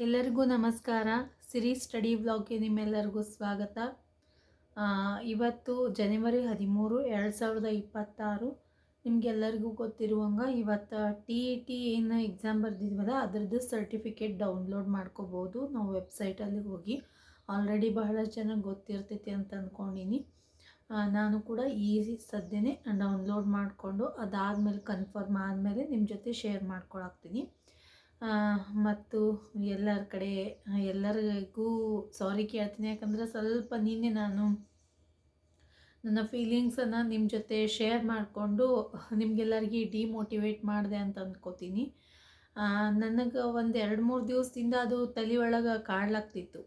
ಎಲ್ಲರಿಗೂ ನಮಸ್ಕಾರ. ಸಿರಿ ಸ್ಟಡಿ ಬ್ಲಾಗ್ಗೆ ನಿಮ್ಮೆಲ್ಲರಿಗೂ ಸ್ವಾಗತ. ಇವತ್ತು ಜನವರಿ ಹದಿಮೂರು ಎರಡು ಸಾವಿರದ ಇಪ್ಪತ್ತಾರು. ನಿಮಗೆಲ್ಲರಿಗೂ ಗೊತ್ತಿರುವಂಗೆ ಇವತ್ತು ಟಿ ಇ ಟಿ ಏನು ಎಕ್ಸಾಮ್ ಬರೆದಿದ್ವಲ್ಲ ಅದರದ್ದು ಸರ್ಟಿಫಿಕೇಟ್ ಡೌನ್ಲೋಡ್ ಮಾಡ್ಕೋಬೋದು. ನಾವು ವೆಬ್ಸೈಟಲ್ಲಿ ಹೋಗಿ ಆಲ್ರೆಡಿ ಬಹಳ ಚೆನ್ನಾಗಿ ಗೊತ್ತಿರ್ತೈತಿ ಅಂತ ಅಂದ್ಕೊಂಡಿನಿ ನಾನು ಕೂಡ ಈ ಸದ್ಯನೇ ಡೌನ್ಲೋಡ್ ಮಾಡಿಕೊಂಡು ಅದಾದಮೇಲೆ ಕನ್ಫರ್ಮ್ ಆದಮೇಲೆ ನಿಮ್ಮ ಜೊತೆ ಶೇರ್ ಮಾಡ್ಕೊಳಾಗ್ತೀನಿ. ಆ, ಮತ್ತು ಎಲ್ಲರ ಕಡೆ, ಎಲ್ಲರಿಗೂ ಸಾರಿ ಕೇಳ್ತೀನಿ. ಯಾಕಂದರೆ ಸ್ವಲ್ಪ ನಿನ್ನೆ ನಾನು ನನ್ನ ಫೀಲಿಂಗ್ಸನ್ನು ನಿಮ್ಮ ಜೊತೆ ಶೇರ್ ಮಾಡಿಕೊಂಡು ನಿಮಗೆಲ್ಲರಿಗೆ ಡಿಮೋಟಿವೇಟ್ ಮಾಡಿದೆ ಅಂತ ಅಂದ್ಕೋತೀನಿ ನನಗೆ ಒಂದು ಎರಡು ಮೂರು ದಿವಸದಿಂದ ಅದು ತಲೆ ಒಳಗೆ ಕಾಡ್ಲಾಗ್ತಿತ್ತು.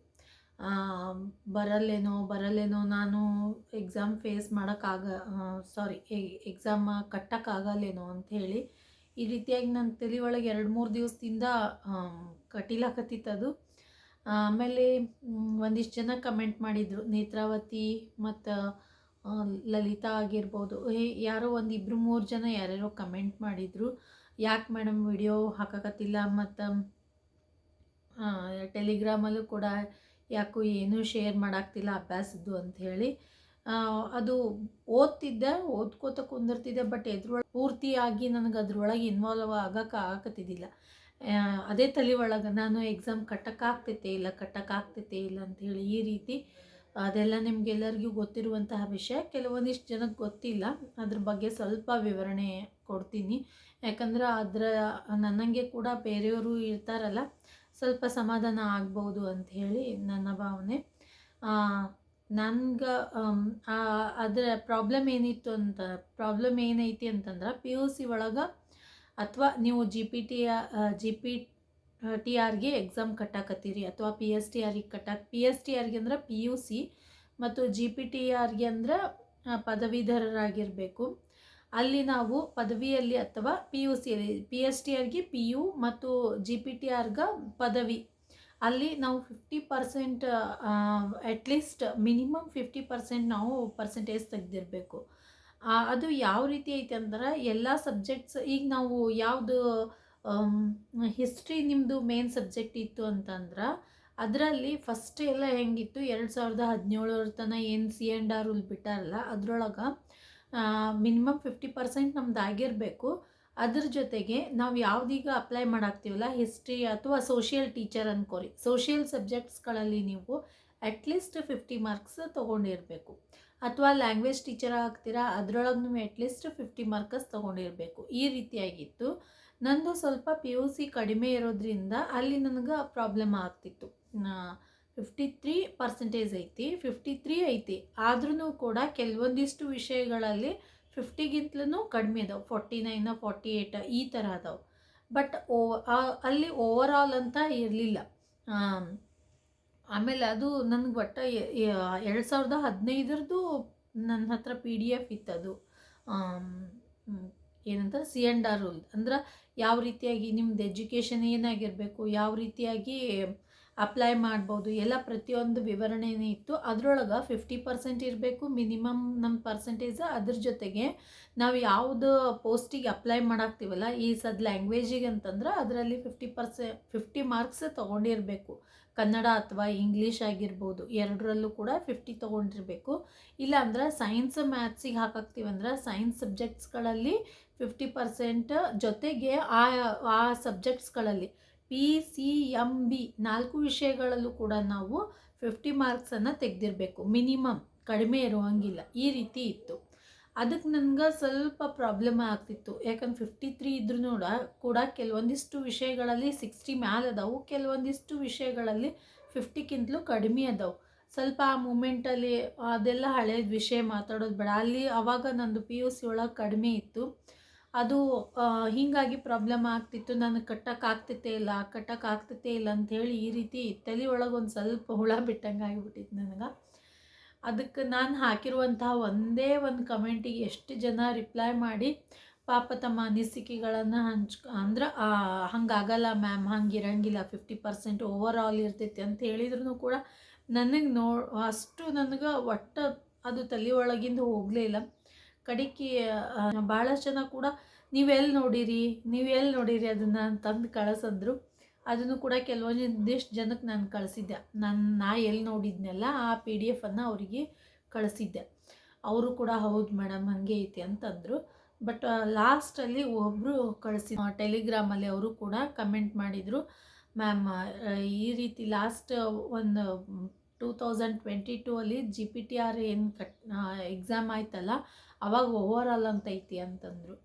ಬರಲ್ಲೇನೋ ಬರಲ್ಲೇನೋ ನಾನು ಎಕ್ಸಾಮ್ ಫೇಸ್ ಮಾಡೋಕ್ಕಾಗ ಸಾರಿ ಎಕ್ಸಾಮ್ ಕಟ್ಟೋಕ್ಕಾಗಲ್ಲೇನೋ ಅಂಥೇಳಿ ಈ ರೀತಿಯಾಗಿ ನನ್ನ ತಲೆ ಒಳಗೆ ಎರಡು ಮೂರು ದಿವಸದಿಂದ ಕಟೀಲಾಕತ್ತಿತ್ತದು ಆಮೇಲೆ ಒಂದಿಷ್ಟು ಜನ ಕಮೆಂಟ್ ಮಾಡಿದರು. ನೇತ್ರಾವತಿ ಮತ್ತು ಲಲಿತಾ ಆಗಿರ್ಬೋದು. ಯಾರೋ ಒಂದು ಇಬ್ಬರು ಮೂರು ಜನ ಯಾರ್ಯಾರೋ ಕಮೆಂಟ್ ಮಾಡಿದರು. ಯಾಕೆ ಮೇಡಮ್ ವಿಡಿಯೋ ಹಾಕಕತ್ತಿಲ್ಲ ಮತ್ತು ಟೆಲಿಗ್ರಾಮಲ್ಲೂ ಕೂಡ ಯಾಕೋ ಏನೂ ಶೇರ್ ಮಾಡಾಕ್ತಿಲ್ಲ ಅಭ್ಯಾಸದ್ದು ಅಂಥೇಳಿ ಅದು ಓದ್ತಿದ್ದೆ, ಓದ್ಕೋತ ಕುಂದಿರ್ತಿದ್ದೆ ಬಟ್ ಎದ್ರೊಳಗೆ ಪೂರ್ತಿಯಾಗಿ ನನಗೆ ಅದ್ರೊಳಗೆ ಇನ್ವಾಲ್ವ್ ಆಗಕ್ಕೆ ಆಗಕತ್ತಿದ್ದಿಲ್ಲ. ಅದೇ ತಲೆ ಒಳಗೆ ನಾನು ಎಕ್ಸಾಮ್ ಕಟ್ಟಕ್ಕಾಗ್ತೈತೆ ಇಲ್ಲ ಕಟ್ಟಕ್ಕಾಗ್ತೈತೆ ಇಲ್ಲ ಅಂಥೇಳಿ ಈ ರೀತಿ ಅದೆಲ್ಲ ನಿಮಗೆಲ್ಲರಿಗೂ ಗೊತ್ತಿರುವಂತಹ ವಿಷಯ. ಕೆಲವೊಂದಿಷ್ಟು ಜನಕ್ಕೆ ಗೊತ್ತಿಲ್ಲ. ಅದ್ರ ಬಗ್ಗೆ ಸ್ವಲ್ಪ ವಿವರಣೆ ಕೊಡ್ತೀನಿ. ಯಾಕಂದ್ರೆ ಅದರ ನನ್ನಂಗೆ ಕೂಡ ಬೇರೆಯವರು ಇರ್ತಾರಲ್ಲ, ಸ್ವಲ್ಪ ಸಮಾಧಾನ ಆಗ್ಬೋದು ಅಂಥೇಳಿ ನನ್ನ ಭಾವನೆ. ನನ್ಗೆ ಅದರ ಪ್ರಾಬ್ಲಮ್ ಏನಿತ್ತು ಅಂತ ಪ್ರಾಬ್ಲಮ್ ಏನೈತಿ ಅಂತಂದ್ರೆ ಪಿ ಯು ಸಿ ಒಳಗೆ ಅಥವಾ ನೀವು G P T G P T ಆರ್ಗೆ exam ಕಟ್ಟಾಕತ್ತೀರಿ ಅಥವಾ ಪಿ ಎಸ್ ಟಿ ಆರ್ಗೆ ಕಟ್ಟಾಕ ಪಿ ಎಸ್ ಟಿ ಆರ್ಗೆ ಅಂದ್ರೆ ಪಿ ಯು ಸಿ ಮತ್ತು ಜಿ ಪಿ ಟಿ ಆರ್ಗೆ ಅಂದ್ರೆ ಪದವೀಧರರಾಗಿರಬೇಕು. ಅಲ್ಲಿ ನಾವು ಪದವಿಯಲ್ಲಿ ಅಥವಾ ಪಿ ಯು ಸಿಯಲ್ಲಿ ಪಿ ಎಸ್ ಟಿ ಆರ್ಗೆ ಪಿ ಯು ಮತ್ತು ಜಿ ಪಿ ಟಿ ಆರ್ಗೆ ಪದವಿ. ಅಲ್ಲಿ ನಾವು fifty percent at least minimum fifty percent ನಾವು ಪರ್ಸೆಂಟೇಜ್ ತೆಗೆದಿರಬೇಕು. ಅದು ಯಾವ ರೀತಿ ಐತೆ ಅಂದ್ರೆ ಎಲ್ಲ ಸಬ್ಜೆಕ್ಟ್ಸ್ ಈಗ ನಾವು ಯಾವುದು ಹಿಸ್ಟ್ರಿ ನಿಮ್ಮದು ಮೇನ್ ಸಬ್ಜೆಕ್ಟ್ ಇತ್ತು ಅಂತಂದ್ರೆ ಅದರಲ್ಲಿ ಫಸ್ಟ್ ಎಲ್ಲ ಹೆಂಗಿತ್ತು ಎರಡು ಸಾವಿರದ ಹದಿನೇಳರ ತನಕ ಏನು ಸಿ ಆ್ಯಂಡ್ ಆರ್ ರೂಲ್ ಬಿಟ್ಟಾರಲ್ಲ ಅದರೊಳಗೆ ಮಿನಿಮಮ್ ಫಿಫ್ಟಿ ಪರ್ಸೆಂಟ್ ನಮ್ದು ಆಗಿರಬೇಕು. ಅದ್ರ ಜೊತೆಗೆ ನಾವು ಯಾವುದೀಗ ಅಪ್ಲೈ ಮಾಡಾಕ್ತೀವಲ್ಲ ಹಿಸ್ಟ್ರಿ ಅಥವಾ ಸೋಷಿಯಲ್ ಟೀಚರ್ ಅನ್ಕೋರಿ. ಸೋಷಿಯಲ್ ಸಬ್ಜೆಕ್ಟ್ಸ್ಗಳಲ್ಲಿ ನೀವು ಅಟ್ಲೀಸ್ಟ್ ಫಿಫ್ಟಿ ಮಾರ್ಕ್ಸ್ ತೊಗೊಂಡಿರಬೇಕು. ಅಥವಾ ಲ್ಯಾಂಗ್ವೇಜ್ ಟೀಚರ್ ಆಗ್ತೀರಾ ಅದರೊಳಗೆ ನೀವು ಅಟ್ಲೀಸ್ಟ್ ಫಿಫ್ಟಿ ಮಾರ್ಕಸ್ ತೊಗೊಂಡಿರಬೇಕು. ಈ ರೀತಿಯಾಗಿತ್ತು. ನಂದು ಸ್ವಲ್ಪ ಪಿ ಯು ಸಿ ಕಡಿಮೆ ಇರೋದ್ರಿಂದ ಅಲ್ಲಿ ನನಗೆ ಪ್ರಾಬ್ಲಮ್ ಆಗ್ತಿತ್ತು. ಫಿಫ್ಟಿ ತ್ರೀ ಪರ್ಸೆಂಟೇಜ್ ಐತಿ ಫಿಫ್ಟಿ ತ್ರೀ ಐತಿ. ಆದ್ರೂ ಕೂಡ ಕೆಲವೊಂದಿಷ್ಟು ವಿಷಯಗಳಲ್ಲಿ ಫಿಫ್ಟಿಗಿಂತಲೂ ಕಡಿಮೆ ಅದಾವೆ. ಫಾರ್ಟಿ ನೈನ್, ಫಾರ್ಟಿ ಏಯ್ಟ್ ಈ ಥರ ಅದಾವೆ. ಬಟ್ ಓ ಅಲ್ಲಿ ಓವರ್ ಅಂತ ಇರಲಿಲ್ಲ. ಆಮೇಲೆ ಅದು ನನಗೆ ಒಟ್ಟ ಎರಡು ಸಾವಿರದ ಹದಿನೈದರದ್ದು ನನ್ನ ಹತ್ರ ಪಿ ಡಿ ಎಫ್ ಇತ್ತದು. ಏನಂತ ಸಿ ಆ್ಯಂಡ್ ಆರ್ ರೂಲ್ ಅಂದ್ರೆ ಯಾವ ರೀತಿಯಾಗಿ ನಿಮ್ದು ಎಜುಕೇಷನ್ ಏನಾಗಿರಬೇಕು, ಯಾವ ರೀತಿಯಾಗಿ ಅಪ್ಲೈ ಮಾಡ್ಬೋದು. ಎಲ್ಲ ಪ್ರತಿಯೊಂದು ವಿವರಣೆನೇ ಇತ್ತು. ಅದರೊಳಗೆ ಫಿಫ್ಟಿ ಪರ್ಸೆಂಟ್ ಇರಬೇಕು. ಮಿನಿಮಮ್ ನಮ್ಮ ಪರ್ಸೆಂಟೇಜ್ ಅದ್ರ ಜೊತೆಗೆ ನಾವು ಯಾವುದು ಪೋಸ್ಟಿಗೆ ಅಪ್ಲೈ ಮಾಡಾಕ್ತೀವಲ್ಲ, ಈ ಸದ್ ಲ್ಯಾಂಗ್ವೇಜಿಗೆ ಅಂತಂದ್ರೆ ಅದರಲ್ಲಿ ಫಿಫ್ಟಿ ಪರ್ಸೆ ಫಿಫ್ಟಿ ಮಾರ್ಕ್ಸ್ ತೊಗೊಂಡಿರಬೇಕು. ಕನ್ನಡ ಅಥವಾ ಇಂಗ್ಲೀಷ್ ಆಗಿರ್ಬೋದು. ಎರಡರಲ್ಲೂ ಕೂಡ ಫಿಫ್ಟಿ ತೊಗೊಂಡಿರಬೇಕು. ಇಲ್ಲ ಅಂದ್ರೆ ಸೈನ್ಸ್ ಮ್ಯಾಥ್ಸಿಗೆ ಹಾಕಾಕ್ತೀವಂದ್ರೆ ಸೈನ್ಸ್ ಸಬ್ಜೆಕ್ಟ್ಸ್ಗಳಲ್ಲಿ ಫಿಫ್ಟಿ ಪರ್ಸೆಂಟ್ ಜೊತೆಗೆ ಆ ಆ ಸಬ್ಜೆಕ್ಟ್ಸ್ಗಳಲ್ಲಿ ಪಿ ಸಿ ಎಂ ಬಿ ನಾಲ್ಕು ವಿಷಯಗಳಲ್ಲೂ ಕೂಡ ನಾವು ಫಿಫ್ಟಿ ಮಾರ್ಕ್ಸನ್ನು ತೆಗೆದಿರಬೇಕು. ಮಿನಿಮಮ್ ಕಡಿಮೆ ಇರುವಂಗಿಲ್ಲ. ಈ ರೀತಿ ಇತ್ತು. ಅದಕ್ಕೆ ನನಗೆ ಸ್ವಲ್ಪ ಪ್ರಾಬ್ಲಮ್ ಆಗ್ತಿತ್ತು. ಯಾಕಂದ್ರೆ ಫಿಫ್ಟಿ ತ್ರೀ ಇದ್ರೂ ಕೂಡ ಕೂಡ ಕೆಲವೊಂದಿಷ್ಟು ವಿಷಯಗಳಲ್ಲಿ ಸಿಕ್ಸ್ಟಿ ಮ್ಯಾಲೆ ಅದಾವು. ಕೆಲವೊಂದಿಷ್ಟು ವಿಷಯಗಳಲ್ಲಿ ಫಿಫ್ಟಿಗಿಂತಲೂ ಕಡಿಮೆ ಅದಾವು. ಸ್ವಲ್ಪ ಆ ಮೂಮೆಂಟಲ್ಲಿ ಅದೆಲ್ಲ ಹಳೇದ ವಿಷಯ ಮಾತಾಡೋದು ಬೇಡ. ಅಲ್ಲಿ ಆವಾಗ ನಂದು ಪಿ ಯು ಸಿ ಒಳಗೆ ಕಡಿಮೆ ಇತ್ತು. ಅದು ಹೀಗಾಗಿ ಪ್ರಾಬ್ಲಮ್ ಆಗ್ತಿತ್ತು. ನನಗೆ ಕಟ್ಟಕ್ಕೆ ಆಗ್ತೈತೆ ಇಲ್ಲ ಕಟ್ಟಕ್ಕೆ ಆಗ್ತೈತೆ ಇಲ್ಲ ಅಂಥೇಳಿ ಈ ರೀತಿ ತಲೆ ಒಳಗೆ ಒಂದು ಸ್ವಲ್ಪ ಹುಳ ಬಿಟ್ಟಂಗೆ ಆಗಿಬಿಟ್ಟಿತ್ತು ನನಗೆ. ಅದಕ್ಕೆ ನಾನು ಹಾಕಿರುವಂತಹ ಒಂದೇ ಒಂದು ಕಮೆಂಟಿಗೆ ಎಷ್ಟು ಜನ ರಿಪ್ಲೈ ಮಾಡಿ, ಪಾಪ ತಮ್ಮ ಅನಿಸಿಕೆಗಳನ್ನು ಹಂಚ್, ಅಂದ್ರೆ ಹಂಗಾಗಲ್ಲ ಮ್ಯಾಮ್ ಹಂಗೆ ಇರಂಗಿಲ್ಲ ಫಿಫ್ಟಿ ಪರ್ಸೆಂಟ್ ಓವರ್ ಆಲ್ ಇರ್ತೈತಿ ಅಂತ ಹೇಳಿದ್ರು ಕೂಡ ನನಗೆ ನೋ, ಅಷ್ಟು ನನಗೆ ಒಟ್ಟು ಅದು ತಲೆ ಒಳಗಿಂದ ಹೋಗಲೇ ಇಲ್ಲ. ಕಡಿಕೆ ಭಾಳಷ್ಟು ಜನ ಕೂಡ ನೀವೆಲ್ಲಿ ನೋಡಿರಿ ನೀವೆಲ್ಲಿ ನೋಡಿರಿ ಅದನ್ನು ತಂದು ಕಳಿಸಿದ್ರು. ಅದನ್ನು ಕೂಡ ಕೆಲವೊಂದಿಷ್ಟು ಜನಕ್ಕೆ ನಾನು ಕಳಿಸಿದ್ದೆ. ನಾನು, ನಾ ಎಲ್ಲಿ ನೋಡಿದ್ನೆಲ್ಲ ಆ ಪಿ ಡಿ ಎಫನ್ನು ಅವರಿಗೆ ಕಳಿಸಿದ್ದೆ. ಅವರು ಕೂಡ ಹೌದು ಮೇಡಮ್ ಹಾಗೆ ಐತಿ ಅಂತಂದರು. ಬಟ್ ಲಾಸ್ಟಲ್ಲಿ ಒಬ್ಬರು ಕಳಿಸಿ ಟೆಲಿಗ್ರಾಮಲ್ಲಿ ಅವರು ಕೂಡ ಕಮೆಂಟ್ ಮಾಡಿದರು. ಮ್ಯಾಮ್ ಈ ರೀತಿ ಲಾಸ್ಟ್ ಒಂದು ಟೂ ತೌಸಂಡ್ ಟ್ವೆಂಟಿ ಟೂ ಅಲ್ಲಿ ಜಿ ಪಿ ಟಿ ಆರ್ ಏನು ಕಟ್ ಎಕ್ಸಾಮ್ ಆಯ್ತಲ್ಲ, ಅವಾಗ ಓವರ್ ಆಲ್ ಅಂತ ಐತಿ ಅಂತಂದರು.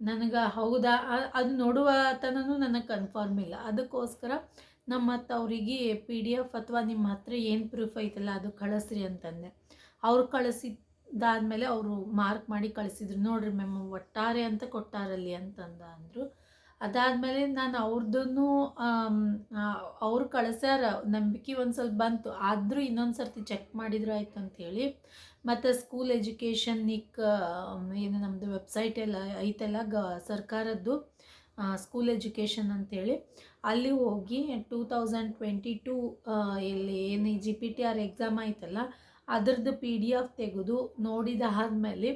ನನಗೆ ಹೌದಾ? ಅದು ನೋಡುವ ತನೂ ನನಗೆ ಕನ್ಫರ್ಮ್ ಇಲ್ಲ. ಅದಕ್ಕೋಸ್ಕರ ನಮ್ಮ ಅವರಿಗೆ ಪಿ ಡಿ ಎಫ್ ಅಥವಾ ನಿಮ್ಮ ಹತ್ರ ಏನು ಪ್ರೂಫ್ ಐತಲ್ಲ ಅದು ಕಳಿಸ್ರಿ ಅಂತಂದೆ. ಅವ್ರು ಕಳಿಸಿದ್ದಾದ್ಮೇಲೆ ಅವರು ಮಾರ್ಕ್ ಮಾಡಿ ಕಳಿಸಿದ್ರು. ನೋಡ್ರಿ ಮ್ಯಾಮ್ ಒಟ್ಟಾರೆ ಅಂತ ಕೊಟ್ಟಾರಲ್ಲಿ ಅಂತಂದ ಅಂದರು. ಅದಾದಮೇಲೆ ನಾನು ಅವ್ರದ್ದೂ ಅವ್ರು ಕಳಿಸ್ಯಾರ, ನಂಬಿಕೆ ಒಂದು ಸ್ವಲ್ಪ ಬಂತು. ಆದರೂ ಇನ್ನೊಂದು ಸರ್ತಿ ಚೆಕ್ ಮಾಡಿದ್ರು ಆಯ್ತು ಅಂಥೇಳಿ ಮತ್ತು ಸ್ಕೂಲ್ ಎಜುಕೇಷನ್ನಿಕ್ ಏನು ನಮ್ಮದು ವೆಬ್ಸೈಟ್ ಎಲ್ಲ ಐತಲ್ಲ, ಗ, ಸರ್ಕಾರದ್ದು ಸ್ಕೂಲ್ ಎಜುಕೇಷನ್ ಅಂಥೇಳಿ ಅಲ್ಲಿ ಹೋಗಿ ಟೂ ತೌಸಂಡ್ ಟ್ವೆಂಟಿ ಟೂ ಇಲ್ಲಿ ಏನು G P T R exam ಆಯ್ತಲ್ಲ, ಅದ್ರದ್ದು ಪಿ ಡಿ ಎಫ್ ತೆಗೆದು ನೋಡಿದಾದ್ಮೇಲೆ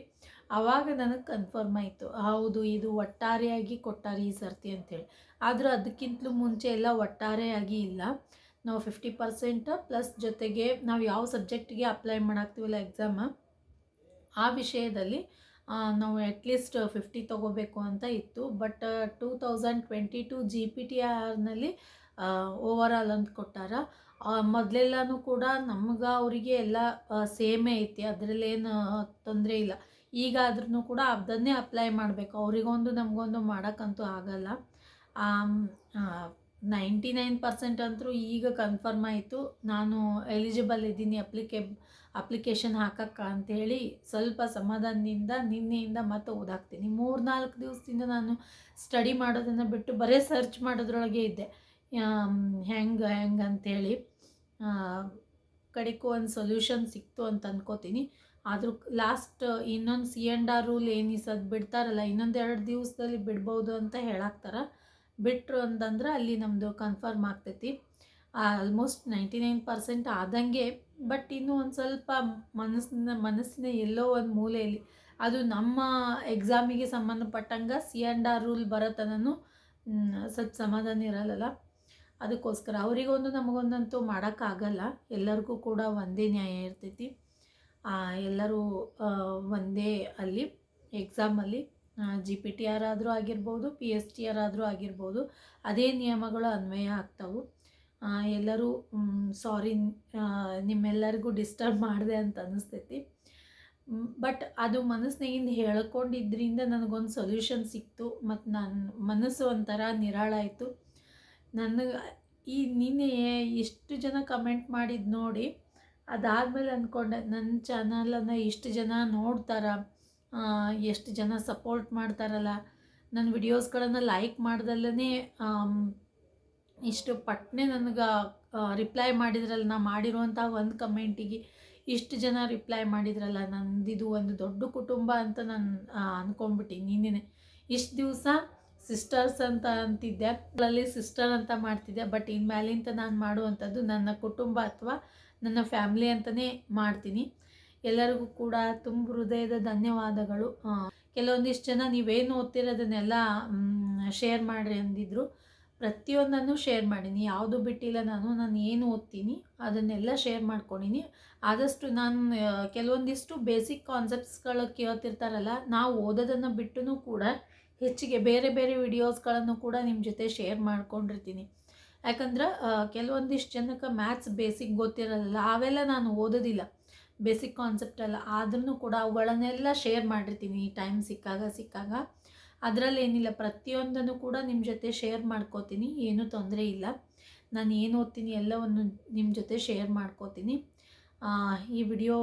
ಆವಾಗ ನನಗೆ ಕನ್ಫರ್ಮ್ ಆಯಿತು. ಹೌದು, ಇದು ಒಟ್ಟಾರೆಯಾಗಿ ಕೊಟ್ಟಾರೆ ಈ ಸರ್ತಿ ಅಂತೇಳಿ ಆದರೂ ಅದಕ್ಕಿಂತಲೂ ಮುಂಚೆ ಎಲ್ಲ ಒಟ್ಟಾರೆಯಾಗಿ ಇಲ್ಲ. ನಾವು ಫಿಫ್ಟಿ ಪರ್ಸೆಂಟ್ ಪ್ಲಸ್ ಜೊತೆಗೆ ನಾವು ಯಾವ ಸಬ್ಜೆಕ್ಟಿಗೆ ಅಪ್ಲೈ ಮಾಡಾಕ್ತೀವಲ್ಲ ಎಕ್ಸಾಮ ಆ ವಿಷಯದಲ್ಲಿ ನಾವು ಅಟ್ಲೀಸ್ಟ್ ಫಿಫ್ಟಿ ತೊಗೋಬೇಕು ಅಂತ ಇತ್ತು. But two thousand twenty two G P T ಆರ್ನಲ್ಲಿ over all ಅಂತ ಕೊಟ್ಟಾರ. ಮೊದಲೆಲ್ಲನೂ ಕೂಡ ನಮ್ಗೆ ಅವರಿಗೆ ಎಲ್ಲ ಸೇಮೇ ಐತಿ. ಅದರಲ್ಲೇನು ತೊಂದರೆ ಇಲ್ಲ. ಈಗ ಆದ್ರೂ ಕೂಡ ಅದನ್ನೇ ಅಪ್ಲೈ ಮಾಡಬೇಕು. ಅವರಿಗೊಂದು ನಮಗೊಂದು ಮಾಡೋಕ್ಕಂತೂ ಆಗಲ್ಲ. ನೈಂಟಿ ನೈನ್ ಪರ್ಸೆಂಟ್ ಅಂತೂ ಈಗ ಕನ್ಫರ್ಮ್ ಆಯಿತು. ನಾನು ಎಲಿಜಿಬಲ್ ಇದ್ದೀನಿ ಅಪ್ಲಿಕೆ ಅಪ್ಲಿಕೇಶನ್ ಹಾಕಕ್ಕ ಅಂಥೇಳಿ ಸ್ವಲ್ಪ ಸಮಾಧಾನದಿಂದ, ನಿನ್ನೆಯಿಂದ ಮತ್ತೆ ಓದಾಕ್ತೀನಿ. ಮೂರು ನಾಲ್ಕು ದಿವಸದಿಂದ ನಾನು ಸ್ಟಡಿ ಮಾಡೋದನ್ನು ಬಿಟ್ಟು ಬರೀ ಸರ್ಚ್ ಮಾಡೋದ್ರೊಳಗೆ ಇದ್ದೆ. ಹೆಂಗೆ ಹೆಂಗೆ ಅಂಥೇಳಿ ಕಡೆಗೂ ಒಂದು ಸೊಲ್ಯೂಷನ್ ಸಿಕ್ತು ಅಂತ ಅನ್ಕೋತೀನಿ. ಆದರೂ ಲಾಸ್ಟ್ ಇನ್ನೊಂದು ಸಿ ಆ್ಯಂಡ್ ಆರ್ ರೂಲ್ ಏನಿಸದು ಬಿಡ್ತಾರಲ್ಲ, ಇನ್ನೊಂದು ಎರಡು ದಿವಸದಲ್ಲಿ ಬಿಡ್ಬೋದು ಅಂತ ಹೇಳಾಕ್ತಾರ. ಬಿಟ್ರು ಅಂತಂದ್ರೆ ಅಲ್ಲಿ ನಮ್ಮದು ಕನ್ಫರ್ಮ್ ಆಗ್ತೈತಿ. ಆಲ್ಮೋಸ್ಟ್ ನೈಂಟಿ ನೈನ್ ಪರ್ಸೆಂಟ್ ಆದಂಗೆ ಬಟ್ ಇನ್ನೂ ಒಂದು ಸ್ವಲ್ಪ ಮನಸ್ಸಿನ ಮನಸ್ಸಿನ ಎಲ್ಲೋ ಒಂದು ಮೂಲೆಯಲ್ಲಿ, ಅದು ನಮ್ಮ ಎಕ್ಸಾಮಿಗೆ ಸಂಬಂಧಪಟ್ಟಂಗೆ ಸಿ ಆ್ಯಂಡ್ ಆರ್ ರೂಲ್ ಬರತನೂ ಸತ್ ಸಮಾಧಾನ ಇರಲ್ಲಲ್ಲ. ಅದಕ್ಕೋಸ್ಕರ ಅವರಿಗೊಂದು ನಮಗೊಂದಂತೂ ಮಾಡೋಕ್ಕಾಗಲ್ಲ. ಎಲ್ಲರಿಗೂ ಕೂಡ ಒಂದೇ ನ್ಯಾಯ ಇರ್ತೈತಿ. ಎಲ್ಲರೂ ಒಂದೇ ಅಲ್ಲಿ ಎಕ್ಸಾಮಲ್ಲಿ ಜಿ ಪಿ ಟಿ ಆರ್ ಆದರೂ ಆಗಿರ್ಬೋದು ಪಿ ಎಸ್ ಟಿ ಆರ್ ಆದರೂ ಆಗಿರ್ಬೋದು, ಅದೇ ನಿಯಮಗಳು ಅನ್ವಯ ಆಗ್ತವೆ. ಎಲ್ಲರೂ ಸಾರಿ ನಿಮ್ಮೆಲ್ಲರಿಗೂ ಡಿಸ್ಟರ್ಬ್ ಮಾಡಿದೆ ಅಂತ ಅನ್ನಿಸ್ತೈತಿ ಬಟ್ ಅದು ಮನಸ್ಸಿನಿಂದ ಹೇಳ್ಕೊಂಡಿದ್ದರಿಂದ ನನಗೊಂದು ಸೊಲ್ಯೂಷನ್ ಸಿಕ್ತು ಮತ್ತು ನನ್ನ ಮನಸ್ಸು ಒಂಥರ ನಿರಾಳಾಯಿತು ನನಗೆ, ಈ ನಿನ್ನೆ ಎಷ್ಟು ಜನ ಕಮೆಂಟ್ ಮಾಡಿದ್ದು ನೋಡಿ ಅದಾದಮೇಲೆ ಅಂದ್ಕೊಂಡೆ ನನ್ನ ಚಾನಲನ್ನು ಇಷ್ಟು ಜನ ನೋಡ್ತಾರ ಎಷ್ಟು ಜನ ಸಪೋರ್ಟ್ ಮಾಡ್ತಾರಲ್ಲ ನನ್ನ ವಿಡಿಯೋಸ್ಗಳನ್ನು ಲೈಕ್ ಮಾಡ್ದಲ್ಲೇ ಇಷ್ಟು ಪಟ್ನೆ ನನಗೆ ರಿಪ್ಲೈ ಮಾಡಿದ್ರಲ್ಲ, ನಾ ಮಾಡಿರುವಂಥ ಒಂದು ಕಮೆಂಟಿಗೆ ಇಷ್ಟು ಜನ ರಿಪ್ಲೈ ಮಾಡಿದ್ರಲ್ಲ, ನಂದಿದು ಒಂದು ದೊಡ್ಡ ಕುಟುಂಬ ಅಂತ ನಾನು ಅಂದ್ಕೊಂಡ್ಬಿಟ್ಟಿನಿ ನಿನ್ನೆ ಇಷ್ಟು ದಿವಸ ಸಿಸ್ಟರ್ಸ್ ಅಂತ ಅಂತಿದ್ದೆ ಅಲ್ಲಿ ಸಿಸ್ಟರ್ ಅಂತ ಮಾಡ್ತಿದ್ದೆ ಬಟ್ ಇನ್ಮೇಲಿಂದ ನಾನು ಮಾಡುವಂಥದ್ದು ನನ್ನ ಕುಟುಂಬ ಅಥವಾ ನನ್ನ ಫ್ಯಾಮ್ಲಿ ಅಂತಲೇ ಮಾಡ್ತೀನಿ. ಎಲ್ಲರಿಗೂ ಕೂಡ ತುಂಬ ಹೃದಯದ ಧನ್ಯವಾದಗಳು. ಕೆಲವೊಂದಿಷ್ಟು ಜನ ನೀವೇನು ಓದ್ತಿರೋದನ್ನೆಲ್ಲ ಶೇರ್ ಮಾಡಿರಿ ಅಂದಿದ್ರು. ಪ್ರತಿಯೊಂದನ್ನು ಶೇರ್ ಮಾಡೀನಿ. ಯಾವುದು ಬಿಟ್ಟಿಲ್ಲ ನಾನು ನಾನು ಏನು ಓದ್ತೀನಿ, ಅದನ್ನೆಲ್ಲ ಶೇರ್ ಮಾಡ್ಕೊಂಡಿನಿ. ಆದಷ್ಟು ನಾನು ಕೆಲವೊಂದಿಷ್ಟು ಬೇಸಿಕ್ ಕಾನ್ಸೆಪ್ಟ್ಸ್ಗಳು ಕೇಳ್ತಿರ್ತಾರಲ್ಲ, ನಾವು ಓದೋದನ್ನು ಬಿಟ್ಟು ಕೂಡ ಹೆಚ್ಚಿಗೆ ಬೇರೆ ಬೇರೆ ವಿಡಿಯೋಸ್ಗಳನ್ನು ಕೂಡ ನಿಮ್ಮ ಜೊತೆ ಶೇರ್ ಮಾಡ್ಕೊಂಡಿರ್ತೀನಿ. ಯಾಕಂದ್ರೆ ಕೆಲವೊಂದಿಷ್ಟು ಜನಕ್ಕೆ ಮ್ಯಾಥ್ಸ್ ಬೇಸಿಕ್ ಗೊತ್ತಿರಲ್ಲ ಅವೆಲ್ಲ ನಾನು ಓದೋದಿಲ್ಲ. ಬೇಸಿಕ್ ಕಾನ್ಸೆಪ್ಟ್ ಎಲ್ಲ. ಆದ್ರೂ ಕೂಡ ಅವುಗಳನ್ನೆಲ್ಲ ಶೇರ್ ಮಾಡಿರ್ತೀನಿ. ಟೈಮ್ ಸಿಕ್ಕಾಗ ಸಿಕ್ಕಾಗ. ಅದರಲ್ಲಿ ಏನಿಲ್ಲ. ಪ್ರತಿಯೊಂದನ್ನು ಕೂಡ ನಿಮ್ಮ ಜೊತೆ ಶೇರ್ ಮಾಡ್ಕೋತೀನಿ. ಏನೂ ತೊಂದರೆ ಇಲ್ಲ. ನಾನು ಏನು ಓದ್ತೀನಿ ಎಲ್ಲವನ್ನು ನಿಮ್ಮ ಜೊತೆ ಶೇರ್ ಮಾಡ್ಕೋತೀನಿ. ಈ ವಿಡಿಯೋ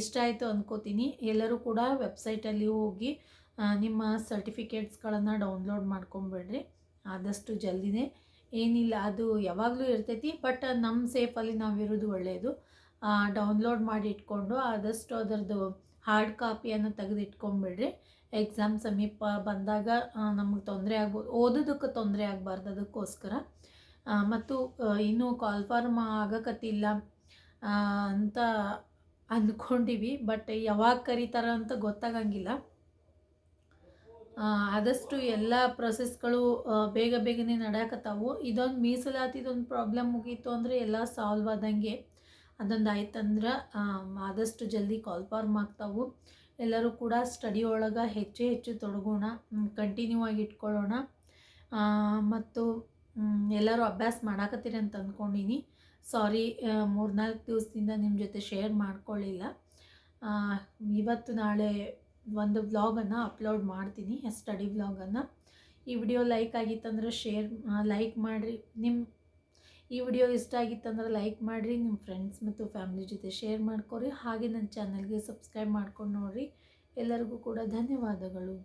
ಇಷ್ಟ ಆಯಿತು ಅಂದ್ಕೋತೀನಿ ಎಲ್ಲರೂ ಕೂಡ ವೆಬ್ಸೈಟಲ್ಲಿ ಹೋಗಿ ನಿಮ್ಮ ಸರ್ಟಿಫಿಕೇಟ್ಸ್ಗಳನ್ನು ಡೌನ್ಲೋಡ್ ಮಾಡ್ಕೊಂಬಿಡ್ರಿ. ಆದಷ್ಟು ಜಲ್ದಿನೇ. ಏನಿಲ್ಲ, ಅದು ಯಾವಾಗಲೂ ಇರ್ತೈತಿ, ಬಟ್ ನಮ್ಮ ಸೇಫಲ್ಲಿ ನಾವು ಇರೋದು ಒಳ್ಳೆಯದು ಡೌನ್ಲೋಡ್ ಮಾಡಿ ಇಟ್ಕೊಂಡು ಆದಷ್ಟು ಅದರದ್ದು ಹಾರ್ಡ್ ಕಾಪಿಯನ್ನು ತೆಗೆದು ಇಟ್ಕೊಂಬಿಡ್ರಿ. ಎಕ್ಸಾಮ್ ಸಮೀಪ ಬಂದಾಗ ನಮಗೆ ತೊಂದರೆ ಆಗ್ಬೋದು ಓದೋದಕ್ಕೆ ತೊಂದರೆ ಆಗಬಾರ್ದು ಅದಕ್ಕೋಸ್ಕರ. ಮತ್ತು ಇನ್ನೂ ಇನ್ನೂ ಕಾಲ್ಫಾರ್ಮ್ ಆಗಕತ್ತಿಲ್ಲ ಅಂತ ಅಂದ್ಕೊಂಡಿವಿ ಬಟ್ ಯಾವಾಗ ಕರೀತಾರ ಅಂತ ಗೊತ್ತಾಗಂಗಿಲ್ಲ. ಆದಷ್ಟು ಎಲ್ಲ ಪ್ರೊಸೆಸ್ಗಳು ಬೇಗ ಬೇಗನೆ ನಡೆಯಕತ್ತಾವು. ಇದೊಂದು ಮೀಸಲಾತಿದೊಂದು ಪ್ರಾಬ್ಲಮ್ ಮುಗೀತು ಅಂದರೆ ಎಲ್ಲ ಸಾಲ್ವ್ ಆದಂಗೆ ಅದೊಂದು ಆಯ್ತಂದ್ರೆ ಆದಷ್ಟು ಜಲ್ದಿ ಕಾಲ್ ಫಾರ್ಮ್ ಆಗ್ತಾವು. ಎಲ್ಲರೂ ಕೂಡ ಸ್ಟಡಿ ಒಳಗೆ ಹೆಚ್ಚು ಹೆಚ್ಚು ತೊಡಗೋಣ ಕಂಟಿನ್ಯೂ ಆಗಿ ಇಟ್ಕೊಳ್ಳೋಣ. ಮತ್ತು ಎಲ್ಲರೂ ಅಭ್ಯಾಸ ಮಾಡಾಕತ್ತೀರಿ ಅಂತ ಅಂದ್ಕೊಂಡಿನಿ ಸಾರಿ ಮೂರ್ನಾಲ್ಕು ದಿವಸದಿಂದ ನಿಮ್ಮ ಜೊತೆ ಶೇರ್ ಮಾಡ್ಕೊಳ್ಳಿಲ್ಲ ಇವತ್ತು ನಾಳೆ ಒಂದು ವ್ಲಾಗನ್ನು ಅಪ್ಲೋಡ್ ಮಾಡ್ತೀನಿ ಸ್ಟಡಿ ವ್ಲಾಗನ್ನು ಈ ವಿಡಿಯೋ ಲೈಕ್ ಆಗಿತ್ತಂದ್ರೆ ಶೇರ್ ಲೈಕ್ ಮಾಡಿರಿ. ನಿಮ್ಮ ಈ ವಿಡಿಯೋ ಇಷ್ಟ ಆಗಿತ್ತಂದ್ರೆ ಲೈಕ್ ಮಾಡಿರಿ ನಿಮ್ಮ ಫ್ರೆಂಡ್ಸ್ ಮತ್ತು ಫ್ಯಾಮಿಲಿ ಜೊತೆ ಶೇರ್ ಮಾಡ್ಕೊರಿ. ಹಾಗೆ ನನ್ನ ಚಾನಲ್ಗೆ ಸಬ್ಸ್ಕ್ರೈಬ್ ಮಾಡ್ಕೊಂಡು ನೋಡಿರಿ. ಎಲ್ಲರಿಗೂ ಕೂಡ ಧನ್ಯವಾದಗಳು.